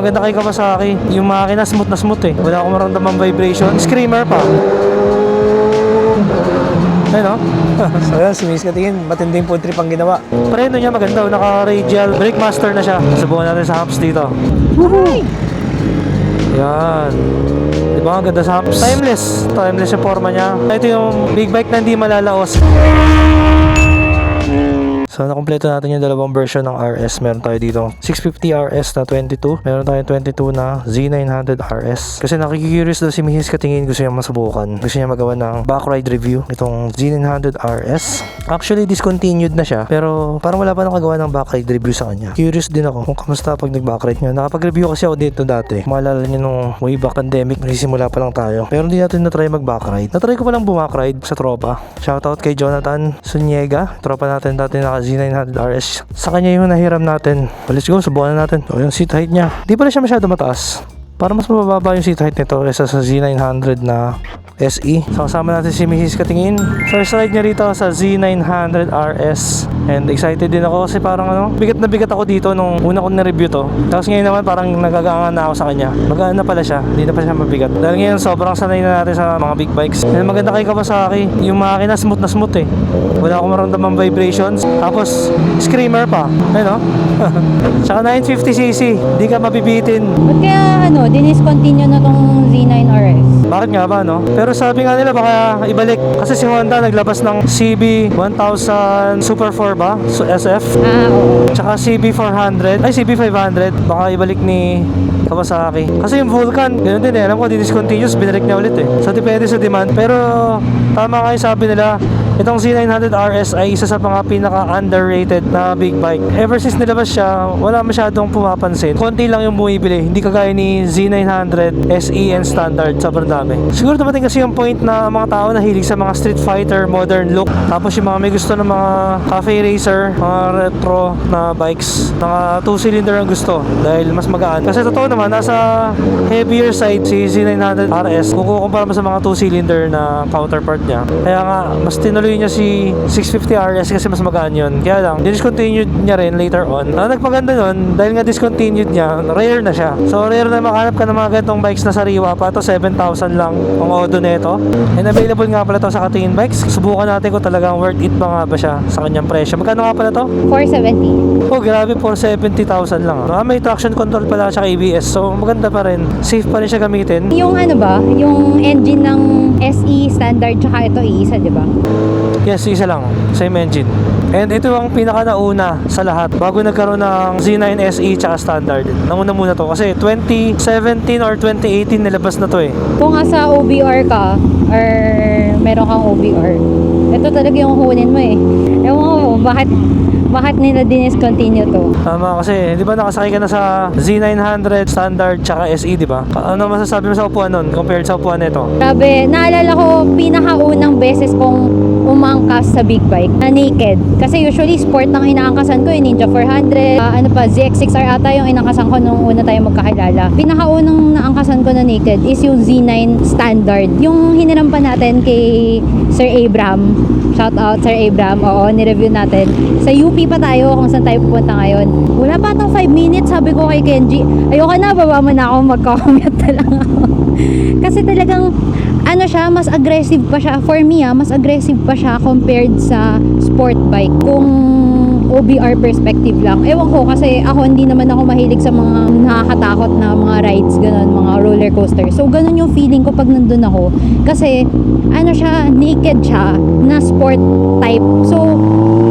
maganda kay Kawasaki. Yung makina smooth na smooth eh. Wala akong maramdaman vibration. Screamer pa. Ayun o. so yan, si Miss Katingin, matinding food trip ang ginawa. Preno niya maganda, oh. naka-radial brake master na siya. Subukan natin sa humps dito. Yan. Di ba ang ganda sa humps? Timeless. Timeless yung forma niya. Ito yung big bike na hindi malalaos. So, nakompleto natin yung dalawang version ng RS. Meron tayo dito 650 RS na 22. Meron tayong 22 na Z900 RS. Kasi nakikurious daw si Mrs. Katingin gusto niya masubukan. Gusto niya magawa ng back ride review itong Z900 RS. Actually, discontinued na siya. Pero parang wala pa nakagawa ng back ride review sa kanya. Curious din ako kung kamusta pag nag-back ride niya. Nakapag-review kasi ako dito dati. Maalala niyo nung way back pandemic, nagsisimula pa lang tayo. Pero hindi natin na-try mag-back ride. Na-try ko pa lang bumak ride sa tropa. Shoutout kay Jonathan Sunyega. Tropa natin dati naka Z900 RS. Sa kanya yung nahiram natin. So, let's go, subukan na natin. O, yung seat height niya. Di pala siya masyado mataas. Para mas mababa yung seat height nito kaysa sa Z900 na SE. So kasama natin si Mrs. Katingin. First ride niya rito sa Z900 RS. And excited din ako kasi parang ano, bigat na bigat ako dito nung una kong na-review to. Tapos ngayon naman parang nagagangan na ako sa kanya. Magaan na pala siya. Hindi na pa siya mabigat. Dahil ngayon sobrang sanay na natin sa mga big bikes. And maganda kay Kawasaki. Yung makina smooth na smooth eh. Wala akong maramdaman vibrations. Tapos screamer pa. Ayun oh. Tsaka 950cc. Di ka mabibitin. Ba't kaya ano, diniscontinue na tong Z9 RS? Bakit nga ba, no? Pero sabi nga nila baka ibalik. Kasi si Honda naglabas ng CB 1000 Super 4 ba? So, SF. Ah, oo. Tsaka CB 400. Ay, CB 500. Baka ibalik ni Kawasaki. Kasi yung Vulcan, ganun din eh. Alam ko, di-discontinuous, binalik niya ulit eh. So, depende sa demand. Pero, tama nga yung sabi nila, Itong Z900 RS ay isa sa mga pinaka-underrated na big bike. Ever since nilabas siya, wala masyadong pumapansin. Konti lang yung bumibili. Hindi kagaya ni Z900 SE and Standard. Sobrang dami. Siguro dumating kasi yung point na mga tao na hilig sa mga Street Fighter, modern look. Tapos yung mga may gusto ng mga cafe racer, mga retro na bikes. Mga 2-cylinder ang gusto dahil mas magaan. Kasi totoo naman, nasa heavier side si Z900 RS. Kung kukumpara mo sa mga 2-cylinder na counterpart niya. Kaya nga, mas tinuloy niya si 650 RS kasi mas magaan yun. Kaya lang, discontinued niya rin later on. Ang nagpaganda nun, dahil nga discontinued niya, rare na siya. So, rare na makahanap ka ng mga ganitong bikes na sariwa pa. Ito, 7,000 lang ang odo nito. And available nga pala to sa Katingin Bikes. Subukan natin kung talagang worth it pa nga ba siya sa kanyang presyo. Magkano nga pala to? 470. Oh, grabe, 470,000 lang. Ah, may traction control pala siya ABS. So, maganda pa rin. Safe pa rin siya gamitin. Yung ano ba, yung engine ng SE standard tsaka ito iisa, di ba? Yes, isa lang. Same engine. And ito ang pinaka nauna sa lahat bago nagkaroon ng Z9 SE tsaka standard. Nauna muna to kasi 2017 or 2018 nilabas na to eh. Kung nga sa OBR ka, or meron kang OBR, ito talaga yung kunin mo eh. Ewan ko, bakit, bakit nila diniscontinue to? Tama kasi, di ba nakasakay ka na sa Z900 standard tsaka SE, di ba? Ano masasabi mo sa upuan nun compared sa upuan nito? Grabe, naalala ko pinakaunang beses kong umangkas sa big bike na naked. Kasi usually sport ang inaangkasan ko, yung Ninja 400, ah, ano pa, ZX6R ata yung inangkasan ko nung una tayo magkakilala. Pinakaunang naangkasan ko na naked is yung Z9 standard. Yung hiniram natin kay Sir Abraham. Shout out Sir Abraham. Oo, ni-review natin. Sa UP pa tayo kung saan tayo pupunta ngayon. Wala pa atang 5 minutes, sabi ko kay Kenji. Ayoko na, baba mo na ako, mag-comment na lang ako. Kasi talagang ano siya, mas aggressive pa siya. For me ah, mas aggressive pa siya compared sa sport bike. Kung OBR perspective lang. Ewan ko kasi ako hindi naman ako mahilig sa mga nakakatakot na mga rides, ganun, mga roller coaster. So ganun yung feeling ko pag nandun ako. Kasi ano siya, naked siya na sport type. So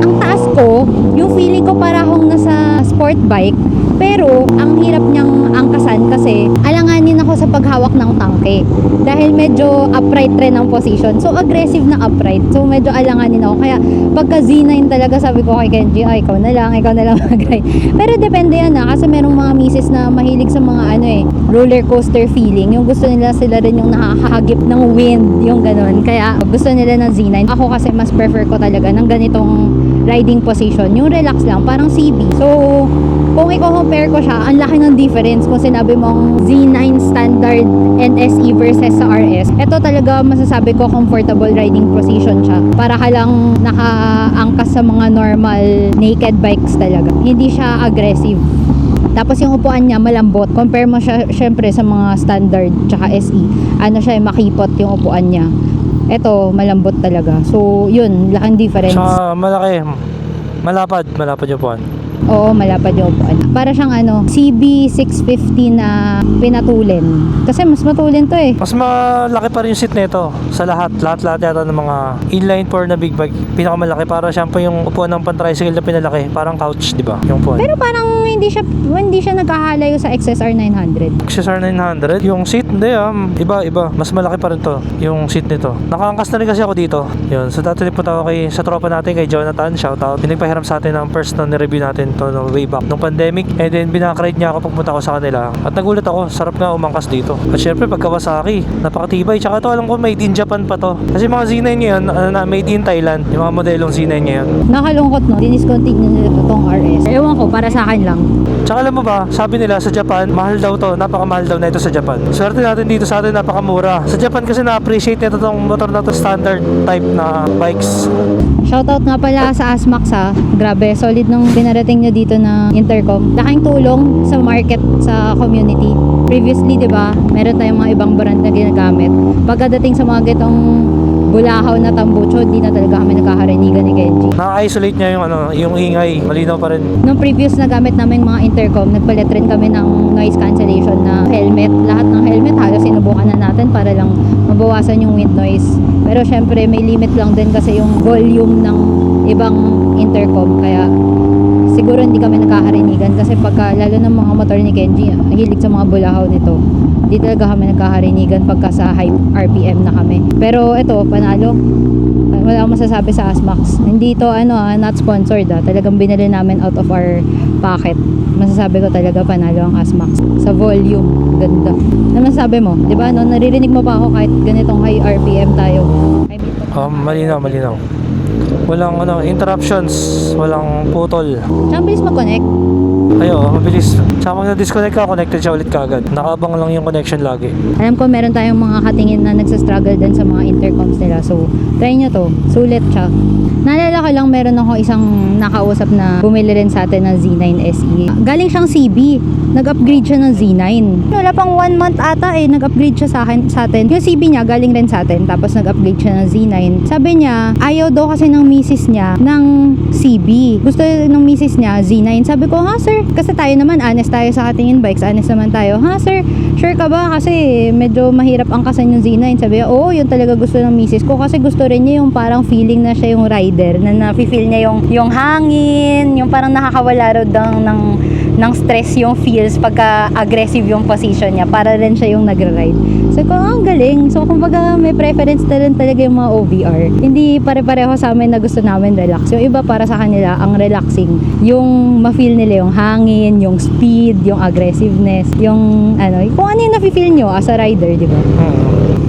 ang taas ko, yung feeling ko para akong nasa sport bike. Pero ang hirap niyang angkasan kasi alanganin ako sa paghawak ng tangke. Dahil medyo upright rin ang position. So aggressive na upright. So medyo alanganin ako. Kaya pagka Z9 talaga sabi ko kay Kenji, ay ikaw na lang, ikaw na lang mag-ride. Pero depende yan na kasi merong mga misis na mahilig sa mga ano eh, roller coaster feeling. Yung gusto nila sila rin yung nakakahagip ng wind, yung ganun. Kaya gusto nila ng Z9. Ako kasi mas prefer ko talaga ng ganitong riding position. Yung relax lang, parang CB. So, kung i-compare ko siya, ang laki ng difference kung sinabi mong Z9 standard and SE versus sa RS. Ito talaga masasabi ko comfortable riding position siya. Para ka lang nakaangkas sa mga normal naked bikes talaga. Hindi siya aggressive Tapos yung upuan niya malambot. Compare mo siya syempre sa mga standard tsaka SE. Ano siya, makipot yung upuan niya. Ito, malambot talaga. So, yun, laking difference. Tsaka malaki. Malapad. Malapad yung puwan. Oo, malapad yung upuan. Para siyang ano, CB650 na pinatulin. Kasi mas matulin to eh. Mas malaki pa rin yung seat nito sa lahat. Lahat-lahat yata ng mga inline four na big bike. Pinakamalaki. Para siya pa yung upuan ng pan-tricycle na pinalaki. Parang couch, di ba? Yung upuan. Pero parang hindi siya hindi siya nagkahalayo sa XSR 900. XSR 900, yung seat, hindi ah. Iba, iba. Mas malaki pa rin to, yung seat nito. Nakaangkas na rin kasi ako dito. Yun, so dati punta ako kay, sa tropa natin, kay Jonathan, shout out. Pinagpahiram sa atin ng first na review natin to no, way back nung pandemic. And then binakride niya ako pagpunta ko sa kanila. At nagulat ako, sarap nga umangkas dito. At syempre, pag Kawasaki, napakatibay. Tsaka to, alam ko, made in Japan pa to. Kasi mga Z9 ngayon, ano na, made in Thailand. Yung mga modelong Z9 ngayon. Nakalungkot no, diniscontinue nila itong RS. Ewan ko, para sa akin lang. Tsaka alam mo ba, sabi nila sa Japan, mahal daw to, napakamahal daw na ito sa Japan. Swerte natin dito sa atin, napakamura. Sa Japan kasi na-appreciate nito tong motor na to, standard type na bikes. Shoutout nga pala sa Asmax ha. Grabe, solid nung pinarating nyo dito na intercom. Laking tulong sa market, sa community. Previously, di ba, meron tayong mga ibang brand na ginagamit. Pagkadating sa mga gitong bulahaw na tambucho, di na talaga kami nagkakarinigan ni Kenji. Na-isolate niya yung ano, yung ingay, malinaw pa rin. Nung previous na gamit namin mga intercom, nagpalit rin kami ng noise cancellation na helmet. Lahat ng helmet halos sinubukan na natin para lang mabawasan yung wind noise. Pero syempre may limit lang din kasi yung volume ng ibang intercom. Kaya siguro hindi kami nagkakarinigan kasi pagka lalo ng mga motor ni Kenji, hilig sa mga bulahaw nito. Hindi talaga kami nagkakarinigan pagka sa high RPM na kami. Pero ito, panalo wala akong masasabi sa Asmax. Hindi to ano ah, not sponsored ah. Talagang binili namin out of our pocket. Masasabi ko talaga panalo ang Asmax. Sa volume, ganda. Ano masasabi mo? 'Di ba no, naririnig mo pa ako kahit ganitong high RPM tayo. I mean, Um, malinaw, malinaw. Walang ano, interruptions, walang putol. Tsaka ang bilis mag-connect. Ayo, mabilis. Tsaka pag na-disconnect ka, connected siya ulit kagad. Nakaabang lang yung connection lagi. Alam ko meron tayong mga katingin na nagsa-struggle din sa mga intercoms nila. So, try nyo to. Sulit siya. Naalala ko lang meron ako isang nakausap na bumili rin sa atin ng Z9 SE. Galing siyang CB. Nag-upgrade siya ng Z9. Wala pang one month ata eh. Nag-upgrade siya sa, akin, sa atin. Yung CB niya galing rin sa atin. Tapos nag-upgrade siya ng Z9. Sabi niya, ayaw daw kasi ng misis niya ng CB. Gusto ng misis niya Z9. Sabi ko, ha sir? Kasi tayo naman, honest tayo sa katingin bikes. Honest naman tayo. Ha sir? Sure ka ba? Kasi medyo mahirap ang kasan yung Z9. Sabi niya, oo, yun talaga gusto ng misis ko. Kasi gusto rin niya yung parang feeling na siya yung rider. Na na-feel niya yung, yung hangin. Yung parang nakakawala raw ng, ng, ng stress yung feels pagka aggressive yung position niya. Para rin siya yung nagre-ride. So ko, ah, ang galing. So kumbaga may preference na rin talaga yung mga OVR. Hindi pare-pareho sa amin na gusto namin relax. Yung iba para sa kanila, ang relaxing. Yung ma-feel nila yung hangin, yung speed, yung aggressiveness, yung ano, kung ano yung nafe-feel nyo as a rider, di ba? Hmm.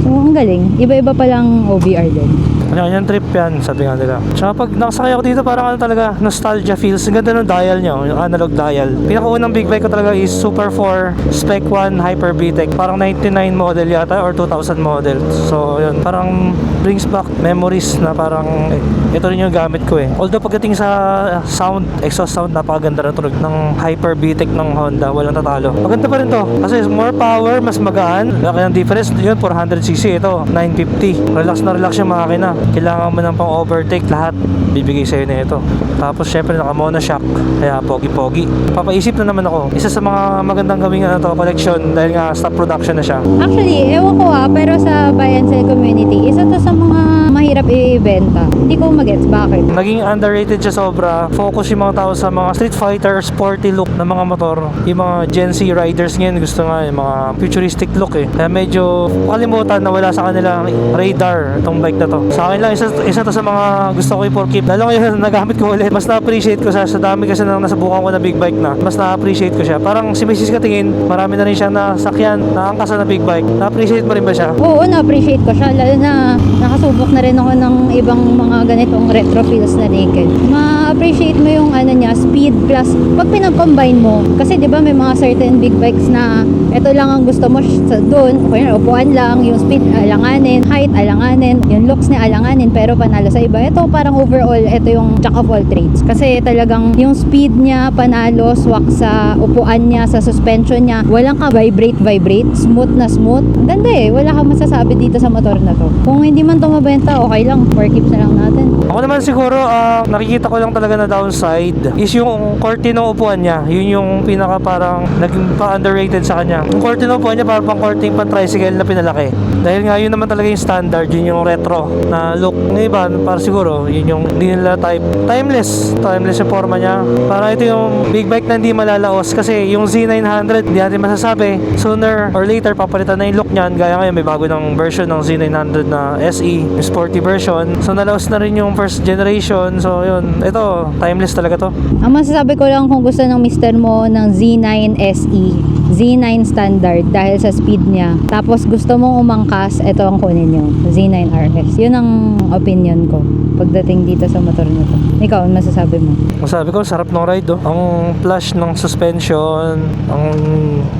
So ang galing. Iba-iba palang OVR din. Kanya-kanyang trip yan, sabi nga nila. Tsaka pag nakasakay ako dito, parang ano talaga, nostalgia feels. Ang ganda ng dial nyo, yung analog dial. Pinakaunang big bike ko talaga is Super 4 Spec 1 Hyper VTEC. Parang 99 model yata or 2000 model. So, yun, parang brings back memories na parang eh, ito rin yung gamit ko eh. Although pagdating sa sound, exhaust sound, napakaganda ng tunog ng Hyper VTEC ng Honda. Walang tatalo. Maganda pa rin to. Kasi more power, mas magaan. Laki ng difference. Yun, 400cc. Ito, 950. Relax na relax yung makina. Kailangan mo ng pang overtake. Lahat bibigay sa'yo na ito. Tapos syempre naka monoshock. Kaya pogi-pogi. Papaisip na naman ako. Isa sa mga magandang gawing ano to, collection dahil nga stop production na siya. Actually, ewan ko ah, pero sa buy and community, isa to sa mga mahirap i-benta. Hindi ko magets bakit. Naging underrated siya sobra. Focus yung mga tao sa mga street fighter, sporty look ng mga motor. Yung mga Gen Z riders ngayon gusto nga yung mga futuristic look eh. Kaya medyo kalimutan na wala sa kanila radar itong bike na to. Sa akin lang, isa, isa to sa mga gusto ko i-for keep. Lalo ngayon nagamit ko ulit. Mas na-appreciate ko sa, sa dami kasi nang nasubukan ko na big bike na. Mas na-appreciate ko siya. Parang si Mrs. Katingin, marami na rin siya na sakyan, naangkasan na big bike. Na-appreciate mo rin ba siya? Oo, na-appreciate ko siya. Lalo na nakasubok na rin rin ako ng ibang mga ganitong retro feels na naked. Ma-appreciate mo yung ano niya, speed plus pag pinag-combine mo. Kasi di ba may mga certain big bikes na ito lang ang gusto mo sa doon. Okay, upuan lang, yung speed alanganin, height alanganin, yung looks niya alanganin pero panalo sa iba. Ito parang overall, ito yung jack of all trades. Kasi talagang yung speed niya panalo, swak sa upuan niya, sa suspension niya. Walang ka vibrate, vibrate, smooth na smooth. Ang Ganda eh, wala kang masasabi dito sa motor na to. Kung hindi man to mabenta, okay lang. 4 keeps na lang natin. Ako naman siguro, ah, nakikita ko lang talaga na downside is yung korte ng upuan niya. Yun yung pinaka parang naging pa-underrated sa kanya. Yung korte ng upuan niya parang pang korte yung pan-tricycle na pinalaki. Dahil nga yun naman talaga yung standard, yun yung retro na look. Ng iba, para siguro, yun yung hindi nila type. Timeless. Timeless yung forma niya. Para ito yung big bike na hindi malalaos. Kasi yung Z900, hindi natin masasabi. Sooner or later, papalitan na yung look niyan. Gaya ngayon, may bago ng version ng Z900 na SE, yung sporty version. So, nalaos na rin yung first generation. So, yun. Ito, timeless talaga to. Ang masasabi ko lang kung gusto ng mister mo ng Z9 SE, Z9 standard dahil sa speed niya. Tapos gusto mong umangkas, ito ang kunin nyo, Z9 RS. Yun ang opinion ko pagdating dito sa motor na to. Ikaw, ang masasabi mo? Masabi ko, sarap ng ride, oh. Ang plush ng suspension, ang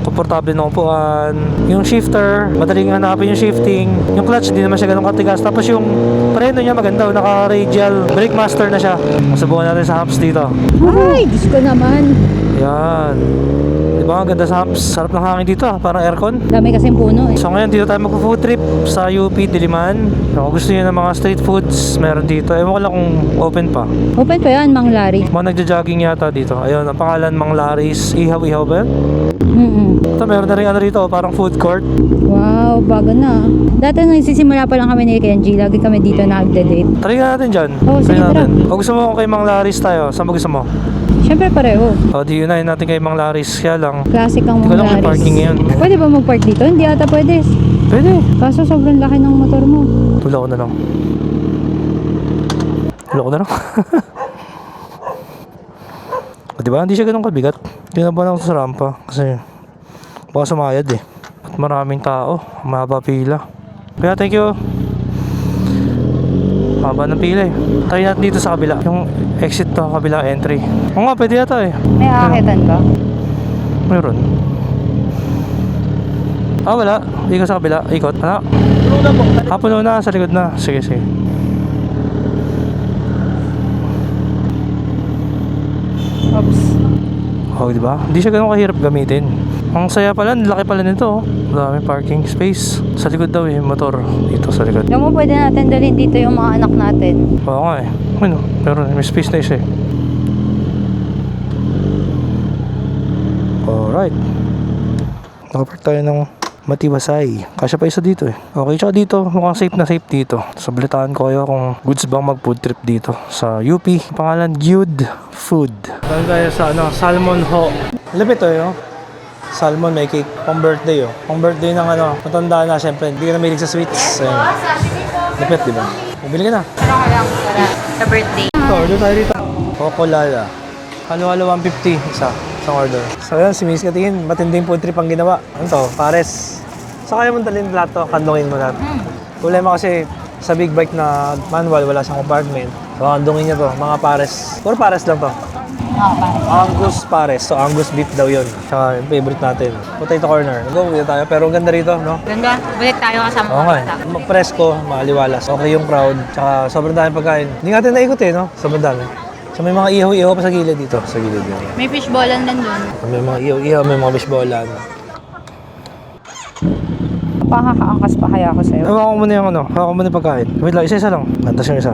komportable ng upuan, yung shifter, madaling hanapin yung shifting, yung clutch, di naman siya ganun katigas. Tapos yung preno niya maganda, oh. naka-radial brake master na siya. Subukan natin sa humps dito. Ay, Diyos ko naman. Yan. Di ba? Ang ganda sa. Sarap ng hangin dito, ah. Parang aircon. Dami kasing puno eh. So ngayon dito tayo magpo-food trip sa UP Diliman. Kung gusto niyo ng mga street foods, meron dito. Ewan ko lang kung open pa. Open pa yan, Mang Larry. Mga nagja-jogging yata dito. Ayun, ang pangalan Mang Laris. Ihaw-ihaw ba yun? Mm-mm. Ito, meron na rin ano rito, parang food court. Wow, bago na. Dati nagsisimula pa lang kami ni Kenji, lagi kami dito nag-date. Try natin dyan. Oo, Try sige, tara. O gusto mo kay Mang Laris tayo? Saan mo gusto mo? Siyempre pareho. O, di unahin natin kay Mang Laris. Kaya lang, Classic ang Hindi ko Mang alam kung Laris. parking ngayon. Pwede ba mag-park dito? Hindi ata pwede. pwede. Kaso sobrang laki ng motor mo. Tula ko na lang. Tula ko na lang. o, diba? Hindi siya ganun kabigat. Tinaban ako sa rampa. Kasi, baka sumayad eh. At maraming tao. Mahaba pila. Kaya thank you. Haba ng pila eh. Try natin dito sa kabila. Yung exit to, kabila entry. Oo nga, pwede yata eh. May aakitan ba? Meron. Ah, wala. Ikot sa kabila. Ikot. Ano? Ah, puno na. Sa likod na. Sige, sige. Oops. Oh, di ba? Hindi siya ganun kahirap gamitin. Ang saya pala, laki pala nito. oh. Dami parking space. Sa likod daw eh, motor. Dito sa likod. Alam mo, pwede natin dalhin dito yung mga anak natin. Oo nga eh. Ano, pero may space na isa eh. Alright. Nakapark tayo ng Matibasay. Kasya pa isa dito eh. Okay, tsaka dito, mukhang safe na safe dito. Sablitaan ko kayo kung goods bang mag food trip dito sa UP. Pangalan, Gyud Food. Dahil tayo sa ano, Salmon Ho. Lapit to eh, oh. Salmon may cake. Pang birthday oh. Pang birthday ng ano, matanda na syempre. Hindi ka na mahilig sa sweets. Ayun. Lapit, di ba? Bumili ka na. Ano ka lang para sa birthday? Ito, order tayo dito. Coco Lala. Halo-halo 150 isa. Isang order. So yun, si Miss Katingin, matinding food trip ang ginawa. Ano to? Pares. So kaya mo dalhin lahat to, kandungin mo lahat. Problema kasi sa big bike na manual, wala siyang compartment. So kandungin niya to, mga pares. Puro pares lang to. Oo, para. Angus pares. So Angus beef daw yun. Tsaka yung favorite natin. Potato corner. Go, dito tayo. Pero ang ganda rito, no? Ganda. Balik tayo kasama Oo nga eh. Ma- Presko, maliwalas. Okay yung crowd. Tsaka sobrang dami pagkain. Hindi natin naikot eh, no? Sobrang dami. So may mga ihaw-ihaw pa sa gilid dito. Sa gilid yun. May fishballan din doon. May mga ihaw-ihaw, may mga fishballan. Pakakaangkas pa kaya ako sa'yo. Hawakan ko muna yung ano, hawakan ko muna yung pagkain. Wait lang, isa-isa lang. Lantas yung isa.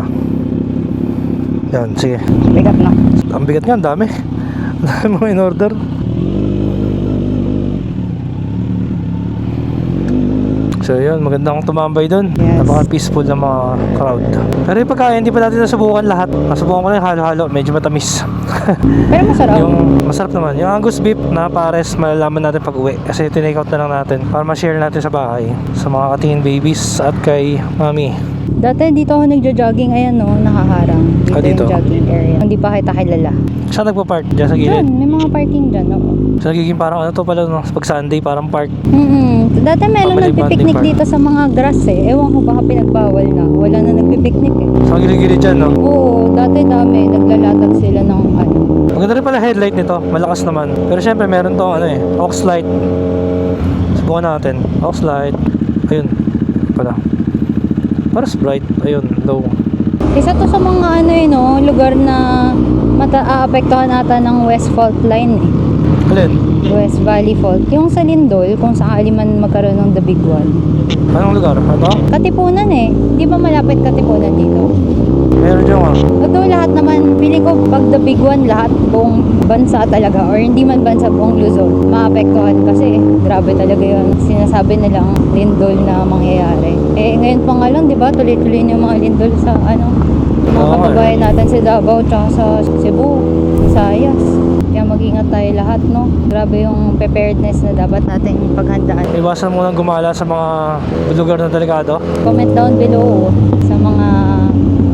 Yan, sige. Bigat na. Ang bigat nga, ang dami. Ang dami mo in So yun, magandang tumambay doon. Yes. Napaka-peaceful ng mga crowd. Pero yung pagkain, hindi pa natin nasubukan lahat. Nasubukan ko lang yung halo-halo, medyo matamis. Pero masarap. yung masarap naman. Yung Angus beef na pares, malalaman natin pag uwi. Kasi tinake out na lang natin para ma-share natin sa bahay. Sa mga katingin babies at kay mami. Dati dito ako nagja-jogging, ayan no, nakaharang. Dito, Ah, dito? yung jogging area. Hindi pa kita kilala. Saan nagpa-park? Diyan sa Diyan, gilid? may mga parking dyan. Oo. So, nagiging parang ano to pala, no? Pag Sunday, parang park. Mm-mm. Dati meron nagpipiknik dito sa mga grass eh. Ewan ko baka pinagbawal na. Wala na nagpipiknik eh. So, gilid-gilid dyan, no? Oo, dati dami. Naglalatag sila ng ano. Maganda rin pala headlight nito, malakas naman. Pero syempre meron tong ano eh, aux light. Subukan natin. Aux light. Ayun. Pala. Paras bright. Ayun, low. Isa to sa mga ano eh, no, lugar na mata aapektuhan ata ng West Fault Line eh. Alin? West Valley Fault. Yung sa Lindol, kung sakali man magkaroon ng the big one. Anong lugar? Ano? Katipunan eh. Di ba malapit Katipunan dito? Meron dyan ah. Although lahat naman, feeling ko pag the big one, lahat buong bansa talaga or hindi man bansa buong Luzon, maapektuhan kasi grabe talaga yun. Sinasabi nilang lindol na mangyayari. Eh ngayon pa nga lang, di ba, tuloy-tuloy na yung mga lindol sa ano, mga kababayan natin sa Davao tsaka sa Cebu, Visayas. Kaya mag-ingat tayo lahat, no? Grabe yung preparedness na dapat nating paghandaan. Iwasan mo nang gumala sa mga lugar na delikado. Comment down below sa mga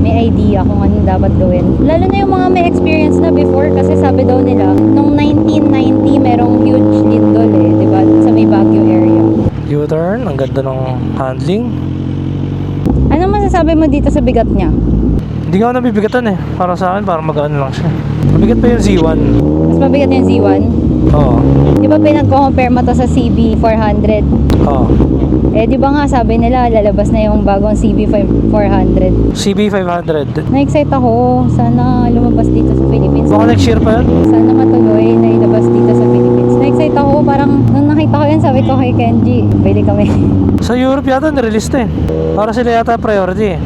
may idea kung anong dapat gawin. Lalo na yung mga may experience na before kasi sabi daw nila, nung 1990 merong huge lindol eh, di ba? Sa may Baguio area. U-turn, ang ganda ng handling. Ano masasabi mo dito sa bigat niya? Hindi nga nabibigatan eh. Para sa akin, parang magaan lang siya. Mabigat pa yung Z1. Mas mabigat yung Z1. Oo. Di ba pinag-compare mo to sa CB400? Oo. Eh, di ba nga sabi nila lalabas na yung bagong CB400. CB500. Na-excite ako. Sana lumabas dito sa Philippines. Baka next year pa yun? Sana matuloy na ilabas dito sa Philippines. Na-excite ako. Parang nung nakita ko yan, sabi ko kay Kenji, pwede kami. Sa Europe yata nirelease na eh. Para sila yata priority eh.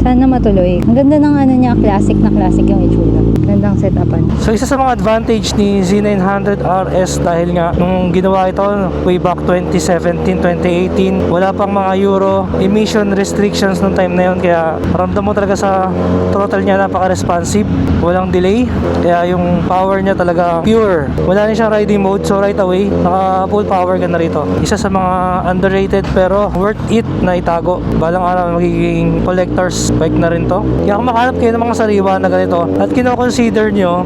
Sana matuloy. Ang ganda ng ano niya, classic na classic yung itsura. Gandang setupan. So isa sa mga advantage ni Z900 RS dahil nga nung ginawa ito way back 2017, 2018, wala pang mga Euro emission restrictions nung time na yun kaya ramdam mo talaga sa throttle niya napaka-responsive, walang delay, kaya yung power niya talaga pure. Wala na siyang riding mode so right away naka full power ka na rito. Isa sa mga underrated pero worth it na itago. Balang araw magiging collector's bike na rin to. Kaya kung makahanap kayo ng mga sariwa na ganito at kino-consider nyo,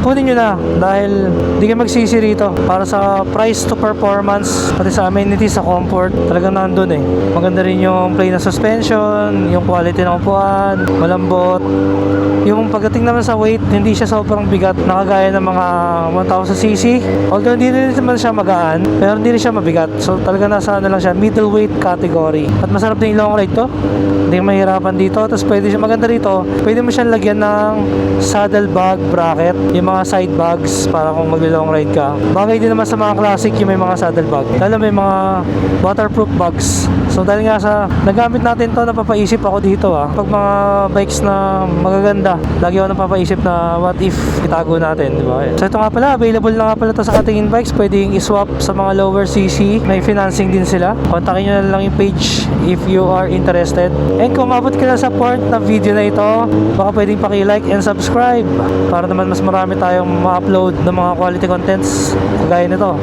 kunin nyo na dahil di kayo magsisi rito. Para sa price to performance, pati sa amenities, sa comfort, talagang nandun eh. Maganda rin yung plane na suspension, yung quality ng upuan, malambot. Yung pagdating naman sa weight, hindi siya sobrang bigat, nakagaya ng mga 1000cc. Although hindi rin naman siya magaan, pero hindi rin siya mabigat. So talaga nasa ano lang siya, middleweight category. At masarap din yung long ride to. Hindi mahirapan dito. Tapos pwede siya maganda rito. Pwede mo siyang lagyan ng saddle bag bracket, yung mga side bags para kung mag-long ride ka. Bagay din naman sa mga classic yung may mga saddle bag. Lalo may mga waterproof bags. So dahil nga sa nagamit natin to, napapaisip ako dito ah. Pag mga bikes na magaganda, lagi ako napapaisip na what if itago natin, di ba? So ito nga pala, available na nga pala to sa Katingin Bikes. Pwedeng i-swap sa mga lower CC. May financing din sila. Kontakin nyo na lang yung page if you are interested. And kung mabot ka na sa part na video na ito, baka pwedeng paki-like and subscribe para naman mas marami tayong ma-upload ng mga quality contents kagaya nito.